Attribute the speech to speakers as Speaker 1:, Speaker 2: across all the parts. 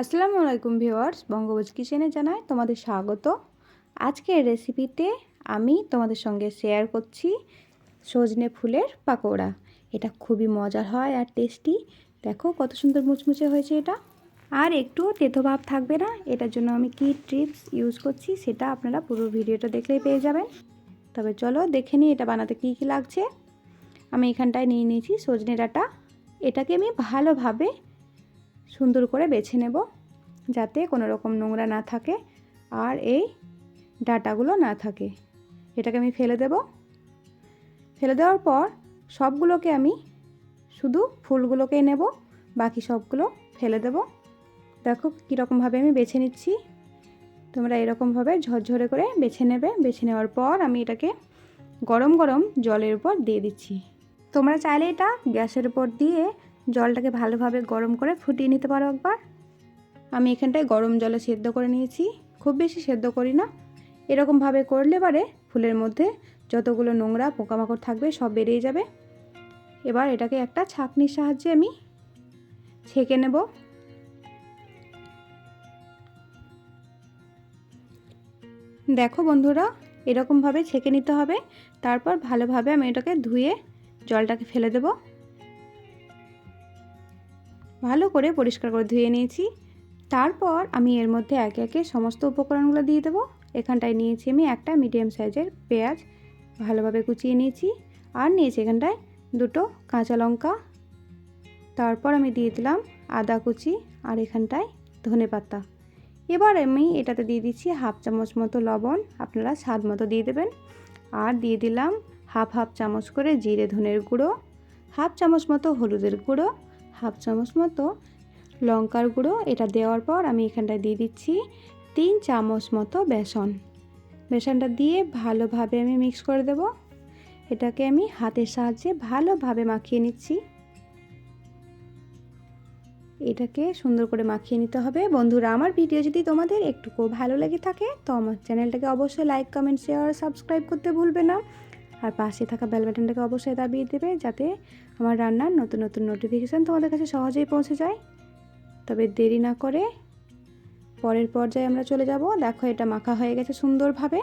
Speaker 1: আসসালামু আলাইকুম ভিউয়ার্স বঙ্গবোজ কিচেনে জানাই তোমাদের স্বাগত। আজকের রেসিপিতে আমি তোমাদের সঙ্গে শেয়ার করছি সজনে ফুলের পাকোড়া। এটা খুবই মজার হয় আর টেস্টি। দেখো কত সুন্দর মুচমুচে হয়েছে এটা। আর একটু তেতো ভাব থাকবে না, এটার জন্য আমি কি ট্রিপস ইউজ করছি সেটা আপনারা পুরো ভিডিওটা দেখলেই পেয়ে যাবেন। তবে চলো দেখে নিই এটা বানাতে কী কী লাগছে। আমি এখানটায় নিয়ে নিয়েছি সজনে ডাটা। এটাকে আমি ভালোভাবে সুন্দর করে বেছে নেব যাতে কোনো রকম নোংরা না থাকে আর এই ডাটাগুলো না থাকে। এটাকে আমি ফেলে দেব। ফেলে দেওয়ার পর সবগুলোকে আমি শুধু ফুলগুলোকেই নেব, বাকি সবগুলো ফেলে দেব। দেখো কীরকমভাবে আমি বেছে নিচ্ছি। তোমরা এরকমভাবে ঝরঝরে করে বেছে নেবে। বেছে নেওয়ার পর আমি এটাকে গরম গরম জলের উপর দিয়ে দিচ্ছি। তোমরা চাইলে এটা গ্যাসের উপর দিয়ে জলটাকে ভালোভাবে গরম করে ফুটিয়ে নিতে পারো একবার। আমি এখানটায় গরম জলে সেদ্ধ করে নিয়েছি। খুব বেশি সেদ্ধ করি না। এরকমভাবে করলে পারে ফুলের মধ্যে যতগুলো নোংরা পোকামাকড় থাকবে সব বেরিয়ে যাবে। এবার এটাকে একটা ছাঁকনির সাহায্যে আমি ছেঁকে নেব। দেখো বন্ধুরা, এরকমভাবে ছেঁকে নিতে হবে। তারপর ভালোভাবে আমি এটাকে ধুয়ে জলটাকে ফেলে দেবো। ভালো করে পরিষ্কার করে ধুয়ে নিয়েছি। তারপর আমি এর মধ্যে একে একে সমস্ত উপকরণগুলো দিয়ে দেবো। এখানটায় নিয়েছি আমি একটা মিডিয়াম সাইজের পেঁয়াজ, ভালোভাবে কুচিয়ে নিয়েছি। আর নিয়েছি এখানটায় দুটো কাঁচা লঙ্কা। তারপর আমি দিয়ে দিলাম আদা কুচি আর এখানটায় ধনে পাতা। এবার আমি এটাতে দিয়ে দিচ্ছি হাফ চামচ মতো লবণ, আপনারা স্বাদ মতো দিয়ে দেবেন। আর দিয়ে দিলাম হাফ হাফ চামচ করে জিরে ধনের গুঁড়ো, হাফ চামচ মতো হলুদের গুঁড়ো হাফ চামচ মতো লঙ্কার গুঁড়ো এটা দেওয়ার পর আমি এখানটায় দিয়ে দিচ্ছি তিন চামচ মতো বেসন। বেসনটা দিয়ে ভালোভাবে আমি মিক্স করে দেব। এটাকে আমি হাতের সাহায্যে ভালোভাবে মাখিয়ে নিচ্ছি। এটাকে সুন্দর করে মাখিয়ে নিতে হবে। বন্ধুরা, আমার ভিডিও যদি তোমাদের একটুকু ভালো লেগে থাকে, তো আমার চ্যানেলটাকে অবশ্যই লাইক, কমেন্ট, শেয়ার, সাবস্ক্রাইব করতে ভুলবে না। আর পাশে থাকা বেল বাটনটাকে অবশ্যই দাবিয়ে দেবে যাতে আমার রান্নার নতুন নতুন নোটিফিকেশান তোমাদের কাছে সহজেই পৌঁছে যায়। তবে দেরি না করে পরের পর্যায়ে আমরা চলে যাব। দেখো এটা মাখা হয়ে গেছে সুন্দরভাবে।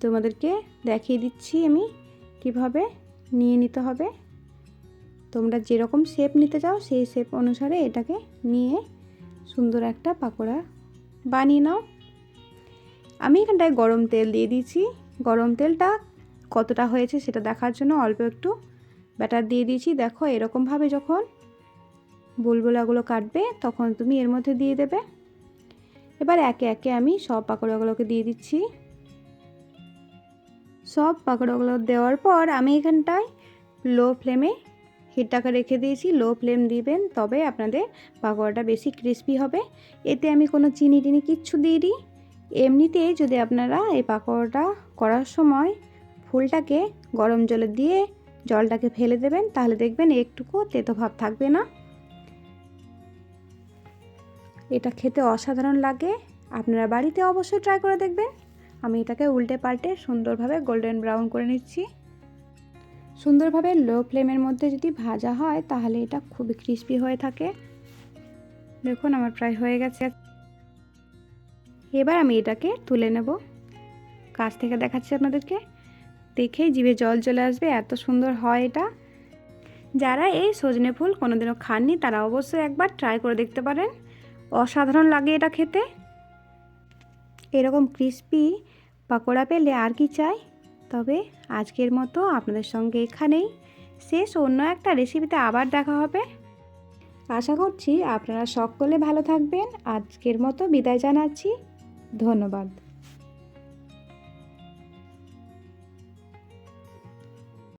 Speaker 1: তোমাদেরকে দেখিয়ে দিচ্ছি আমি কীভাবে নিয়ে নিতে হবে। তোমরা যেরকম শেপ নিতে চাও সেই শেপ অনুসারে এটাকে নিয়ে সুন্দর একটা পাকোড়া বানিয়ে নাও। আমি এখানটায় গরম তেল দিয়ে দিয়েছি। গরম তেলটা কতটা হয়েছে সেটা দেখার জন্য অল্প একটু ব্যাটার দিয়ে দিয়েছি। দেখো এরকমভাবে যখন বুলবুলাগুলো কাটবে তখন তুমি এর মধ্যে দিয়ে দেবে। এবার একে একে আমি সব পাকোড়াগুলোকে দিয়ে দিচ্ছি। সব পাকোড়াগুলো দেওয়ার পর আমি এখানটায় লো ফ্লেমে হিটটাকে রেখে দিয়েছি। লো ফ্লেম দিবেন তবে আপনাদের পাকোড়াটা বেশি ক্রিস্পি হবে। এতে আমি কোনো চিনি টিনি কিচ্ছু দিই এমনিতেই যদি আপনারা এই পাকোড়াটা করার সময় ফুলটাকে গরম জলে দিয়ে জলটাকে ফেলে দেবেন, তাহলে দেখবেন একটুকু তেতো ভাব থাকবে না। এটা খেতে অসাধারণ লাগে, আপনারা বাড়িতে অবশ্যই ট্রাই করে দেখবেন। আমি এটাকে উল্টে পাল্টে সুন্দরভাবে গোল্ডেন ব্রাউন করে নিচ্ছি। সুন্দরভাবে লো ফ্লেমের মধ্যে যদি ভাজা হয়, তাহলে এটা খুবই ক্রিস্পি হয়ে থাকে। দেখুন, আমার প্রায় হয়ে গেছে। এবার আমি এটাকে তুলে নেব। কাছ থেকে দেখাচ্ছি আপনাদেরকে। দেখেই জিভে জল চলে আসবে, এত সুন্দর হয় এটা। যারা এই সজনে ফুল কোনোদিনও খাননি, তারা অবশ্যই একবার ট্রাই করে দেখতে পারেন। অসাধারণ লাগে এটা খেতে। এরকম ক্রিস্পি পাকোড়া পেলে আর কি চাই? তবে আজকের মতো আপনাদের সঙ্গে এখানেই। শেষ অন্য একটা রেসিপিতে আবার দেখা হবে। আশা করছি আপনারা সকলে ভালো থাকবেন। আজকের মতো বিদায় জানাচ্ছি। ধন্যবাদ।